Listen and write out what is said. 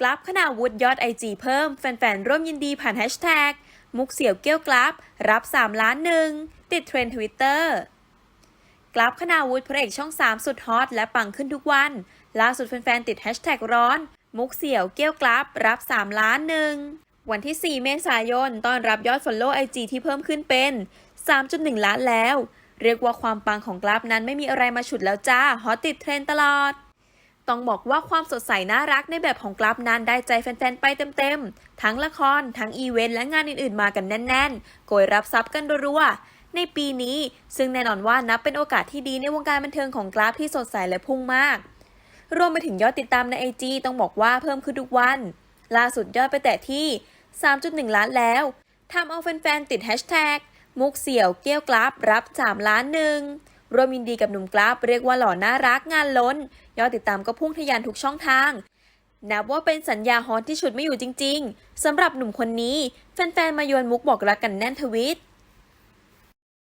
กราฟขณาวุฒิยอดไอจีเพิ่ม แฟนๆ ร่วมยินดีผ่านแฮชแท็กมุกเสี่ยวเกี้ยวกราฟ รับ 3 ล้านหนึ่ง ติดเทรนด์ทวิตเตอร์กราฟขณาวุฒิพระเอกช่อง 3 สุดฮอตและปังขึ้นทุกวัน ล่าสุดแฟนๆ ติดแฮชแท็กร้อน มุกเสี่ยวเกี้ยวกราฟ รับ 3 ล้านหนึ่ง วันที่ 4 เมษายนต้อนรับยอด Follow IG ที่เพิ่มขึ้นเป็น 3.1 ล้านแล้ว เรียกว่าความปังของกราฟนั้นไม่มีอะไรมาฉุดแล้วจ้าฮอตติดเทรนด์ตลอด ต้องบอกว่าความสดใสน่ารักในแบบของกราฟนั้นได้ใจแฟนๆ ไปเต็มๆ ทั้งละคร ทั้งอีเวนต์และงานอื่นๆ มากันแน่นๆ โกยรับทรัพย์กันรัวๆ ในปีนี้ ซึ่งแน่นอนว่านับเป็นโอกาสที่ดีในวงการบันเทิงของกราฟที่สดใสและพุ่งมาก รวมไปถึงยอดติดตามในไอจีต้องบอกว่าเพิ่มขึ้นทุกวัน ล่าสุดยอดไปแต่ที่ 3.1 ล้านแล้วทำเอาแฟนๆ ติดแฮชแท็กมุกเสี่ยวเกี้ยวกราฟรับ 3 ล้านหนึ่ง รวมยินดีกับหนุ่มกราฟเรียกว่าหล่อน่ารักงานล้น ยอดติดตามก็พุ่งทะยานทุกช่องทาง นับว่าเป็นสัญญาฮอตที่ฉุดไม่อยู่จริง ๆสำหรับหนุ่มคนนี้ แฟนๆ มาโยนมุกบอกรักกันแน่นทวิต